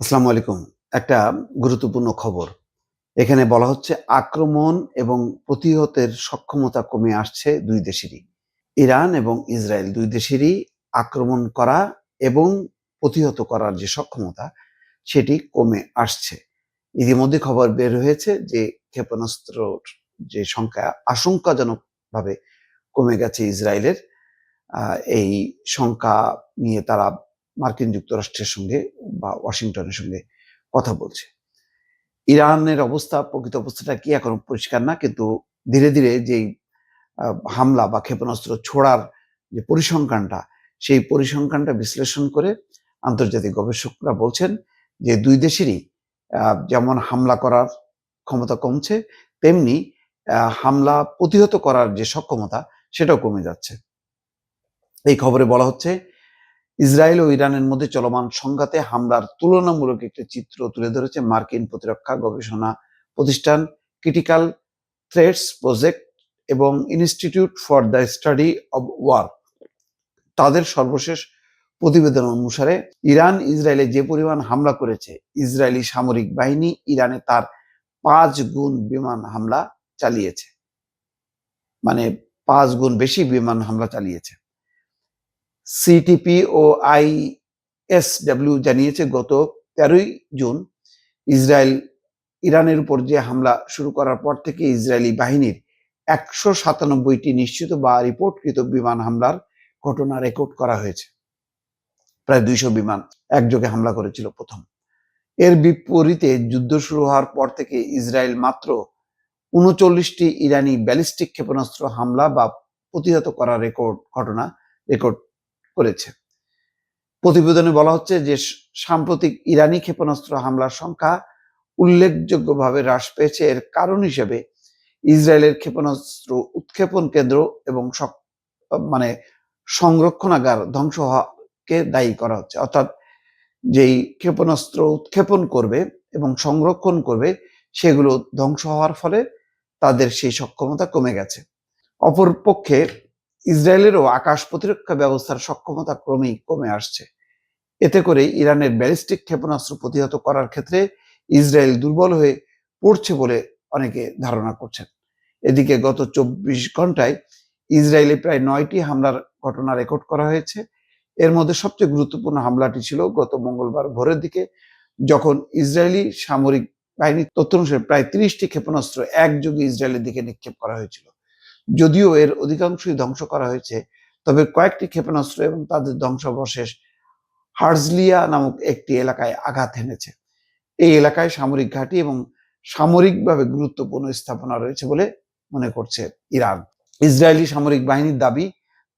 আসসালামু আলাইকুম। একটা গুরুত্বপূর্ণ খবর। এখানে বলা হচ্ছে আক্রমণ এবং প্রতিহতের সক্ষমতা কমে আসছে দুই দেশেরই। ইরান এবং ইসরায়েল দুই দেশেরই আক্রমণ করা এবং প্রতিহত করার যে সক্ষমতা, সেটি কমে আসছে। ইতিমধ্যে খবর বের হয়েছে যে ক্ষেপণাস্ত্রর যে সংখ্যা আশঙ্কাজনকভাবে কমে গেছে ইসরায়েলের এই সংখ্যা নিয়ে তারা মার্কিন যুক্তরাষ্ট্রের সঙ্গে বা ওয়াশিংটনের সঙ্গে কথা বলছে। ইরানের অবস্থা, প্রকৃত অবস্থাটা কি এখনও পরিষ্কার না, কিন্তু ধীরে ধীরে যেই হামলা বা ক্ষেপণাস্ত্র ছোড়ার যে পরিসংখ্যানটা, সেই পরিসংখ্যানটা বিশ্লেষণ করে আন্তর্জাতিক গবেষকরা বলছেন যে দুই দেশেরই যেমন হামলা করার ক্ষমতা কমছে, তেমনি হামলা প্রতিহত করার যে সক্ষমতা, সেটাও কমে যাচ্ছে। এই খবরে বলা হচ্ছে ইসরায়েল ও ইরানের মধ্যে চলমান সংঘাতে হামলার তুলনামূলক একটি চিত্র তুলে ধরেছে মার্কিন প্রতিরক্ষা গবেষণা প্রতিষ্ঠান ক্রিটিক্যাল থ্রেটস প্রজেক্ট এবং Institute for the Study of War. তাদের সর্বশেষ প্রতিবেদন অনুসারে, ইরান ইসরায়েলে যে পরিমাণ হামলা করেছে, ইসরায়েলি সামরিক বাহিনী ইরানে তার পাঁচ গুণ বিমান হামলা চালিয়েছে। মানে পাঁচ গুণ বেশি বিমান হামলা চালিয়েছে। সিটিপি ও আইএসডব্লিউ জানিয়েছে গত তেরোই জুন ইসরায়েল ইরানের উপর যে হামলা শুরু করার পর থেকে ইসরায়েলি বাহিনীর একশো সাতানব্বইটি নিশ্চিত বা রিপোর্টকৃত বিমান হামলার ঘটনা রেকর্ড করা হয়েছে। প্রায় দুইশো বিমান একযোগে হামলা করেছিল প্রথম। এর বিপরীতে যুদ্ধ শুরু হওয়ার পর থেকে ইসরায়েল মাত্র উনচল্লিশটি ইরানি ব্যালিস্টিক ক্ষেপণাস্ত্র হামলা বা প্রতিহত করার রেকর্ড, ঘটনা রেকর্ড করেছে। প্রতিবেদনে বলা হচ্ছে যে সাম্প্রতিক ইরানি ক্ষেপণাস্ত্র হামলার সংখ্যা উল্লেখযোগ্যভাবে হ্রাস পেয়েছে। এর কারণ হিসেবে ইসরায়েলের ক্ষেপণাস্ত্র উৎক্ষেপণ কেন্দ্র এবং মানে সংরক্ষণাগার ধ্বংস হওয়াকে দায়ী করা হচ্ছে। অর্থাৎ যেই ক্ষেপণাস্ত্র উৎক্ষেপণ করবে এবং সংরক্ষণ করবে, সেগুলো ধ্বংস হওয়ার ফলে তাদের সেই সক্ষমতা কমে গেছে। অপরপক্ষে ইসরায়েলেরও আকাশ প্রতিরক্ষা ব্যবস্থার সক্ষমতা ক্রমেই কমে আসছে। এতে করে ইরানের ব্যালিস্টিক ক্ষেপণাস্ত্র প্রতিহত করার ক্ষেত্রে ইসরায়েল দুর্বল হয়ে পড়ছে বলে অনেকে ধারণা করছেন। এদিকে গত চব্বিশ ঘন্টায় ইসরায়েলে প্রায় নয়টি হামলার ঘটনা রেকর্ড করা হয়েছে। এর মধ্যে সবচেয়ে গুরুত্বপূর্ণ হামলাটি ছিল গত মঙ্গলবার ভোরের দিকে, যখন ইসরায়েলি সামরিক বাহিনীর তথ্য অনুসারে প্রায় তিরিশটি ক্ষেপণাস্ত্র একযোগে ইসরায়েলের দিকে নিক্ষেপ করা হয়েছিল। যদিও এর অধিকাংশই ধ্বংস করা হয়েছে, তবে কয়েকটি ক্ষেপণাস্ত্র এবং তাদের ধ্বংসাবশেষ হার্জলিয়া নামক একটি এলাকায় আঘাত এনেছে। এই এলাকায় সামরিক ঘাঁটি এবং সামরিকভাবে গুরুত্বপূর্ণ স্থাপনা রয়েছে বলে মনে করছে ইরান। ইসরায়েলি সামরিক বাহিনীর দাবি,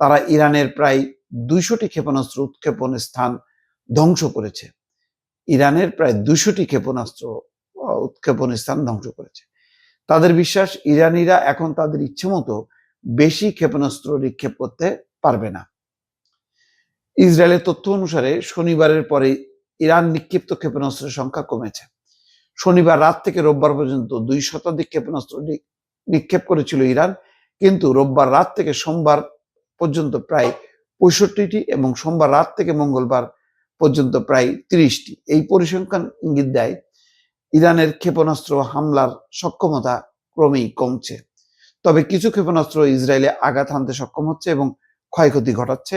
তারা ইরানের প্রায় দুইশোটি ক্ষেপণাস্ত্র উৎক্ষেপণ স্থান ধ্বংস করেছে। ইরানের প্রায় দুশোটি ক্ষেপণাস্ত্র উৎক্ষেপণ স্থান ধ্বংস করেছে। তাদের বিশ্বাস ইরানিরা এখন তাদের ইচ্ছে মতো বেশি ক্ষেপণাস্ত্র নিক্ষেপ করতে পারবে না। ইসরায়েলের তথ্য অনুসারে শনিবারের পরে ইরান নিক্ষিপ্ত ক্ষেপণাস্ত্রের সংখ্যা কমেছে। শনিবার রাত থেকে রোববার পর্যন্ত দুই শতাধিক ক্ষেপণাস্ত্র নিক্ষেপ করেছিল ইরান, কিন্তু রোববার রাত থেকে সোমবার পর্যন্ত প্রায় পঁয়ষট্টিটি এবং সোমবার রাত থেকে মঙ্গলবার পর্যন্ত প্রায় তিরিশটি। এই পরিসংখ্যান ইঙ্গিত দেয় ইরানের ক্ষেপণাস্ত্র হামলার সক্ষমতা ক্রমেই কমছে। তবে কিছু ক্ষেপণাস্ত্র ইসরায়েলে আঘাত হানতে সক্ষম হচ্ছে এবং ক্ষয়ক্ষতি ঘটাচ্ছে।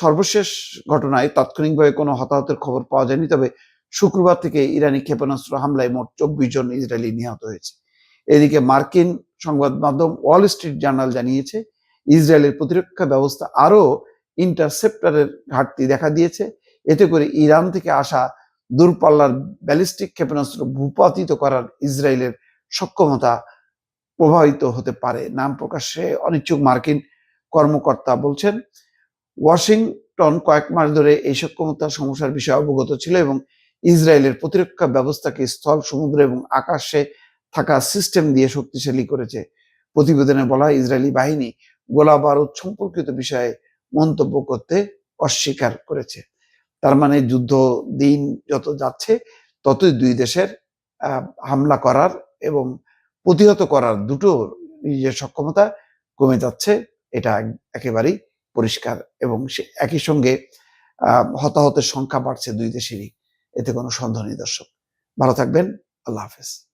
সর্বশেষ ঘটনায় তাৎক্ষণিকভাবে কোনো হতাহতের খবর পাওয়া যায়নি, তবে শুক্রবার থেকে ইরানি ক্ষেপণাস্ত্র হামলায় মোট চব্বিশ জন ইসরায়েলি নিহত হয়েছে। এদিকে মার্কিন সংবাদ মাধ্যম ওয়াল স্ট্রিট জার্নাল জানিয়েছে, ইসরায়েলের প্রতিরক্ষা ব্যবস্থা আরও ইন্টারসেপ্টারের ঘাটতি দেখা দিয়েছে। এতে করে ইরান থেকে আসা দূরপাল্লার ব্যালিস্টিক ক্ষেপণাস্ত্র ভূপাতিত করার ইসরায়েলের সক্ষমতা প্রভাবিত হতে পারে। নাম প্রকাশে অনিচ্ছুক মার্কিন কর্মকর্তা বলছেন, ওয়াশিংটন কয়েক মাস ধরে এই সক্ষমতার সমস্যার বিষয়ে অবগত ছিল এবং ইসরায়েলের প্রতিরক্ষা ব্যবস্থাকে স্থল, সমুদ্র এবং আকাশে থাকা সিস্টেম দিয়ে শক্তিশালী করেছে। প্রতিবেদনে বলা হয়, ইসরায়েলি বাহিনী গোলা বারুদ সম্পর্কিত বিষয়ে মন্তব্য করতে অস্বীকার করেছে। তার মানে যুদ্ধ দিন যত যাচ্ছে, ততই দুই দেশের হামলা করার এবং প্রতিহত করার দুটো নিজের সক্ষমতা কমে যাচ্ছে। এটা একেবারেই পরিষ্কার এবং একই সঙ্গে হতাহতের সংখ্যা বাড়ছে দুই দেশেরই। এতে কোনো সন্দেহ নিদর্শক দর্শক। ভালো থাকবেন। আল্লাহ হাফেজ।